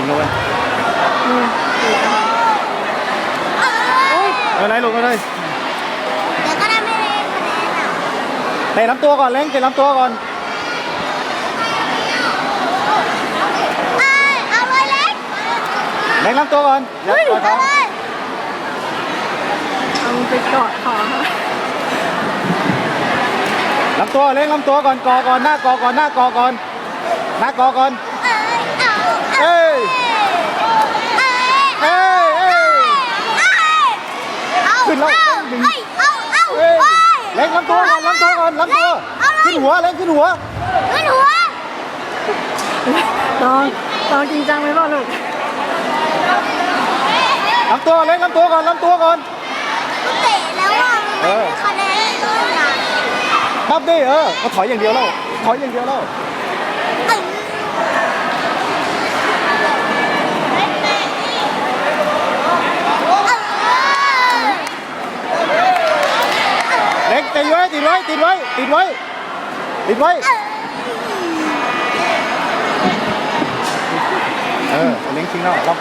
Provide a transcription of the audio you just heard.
ชิงแล้วเว้ยอืมโอ้ยเอาไหนลูกเอาเลยเดี๋ยวก็ได้ไม่ได้คะแนนอะเตะลำตัวก่อนเล้งเตะลำตัวก่อน เอ้ยเอาเลยเล็กเล้งลำตัวก่อนอย่าปล่อยเอาเท้าเลยเอาไปเกาะคอเขาลำตัวเล้งลำตัวก่อนกอก่อนหน้ากอก่อนหน้ากอก่อนหน้ากอก่อน เอ้ยเอ้ยเอ้ยขึ้นแล้วเอาดึงเอ้ยเอ้ยเอ้ยเล้งลำตัวก่อนลำตัวก่อนลำตัวขึ้นหัวเล้งขึ้นหัวขึ้นหัวลองลองจริงจังไหมพ่อลูกลำตัวเล้งลำตัวก่อนลำตัวก่อนเตะแล้วอะมันไม่คะแนนเลยอะนับดิเออก็ถอยอย่างเดียวแล้วถอยอย่างเดียวแล้ว เอ้ย เล้ งติดไว้ติดไว้ติดไว้ติดไว้ติดไว้เออเล้งชิงแล้ว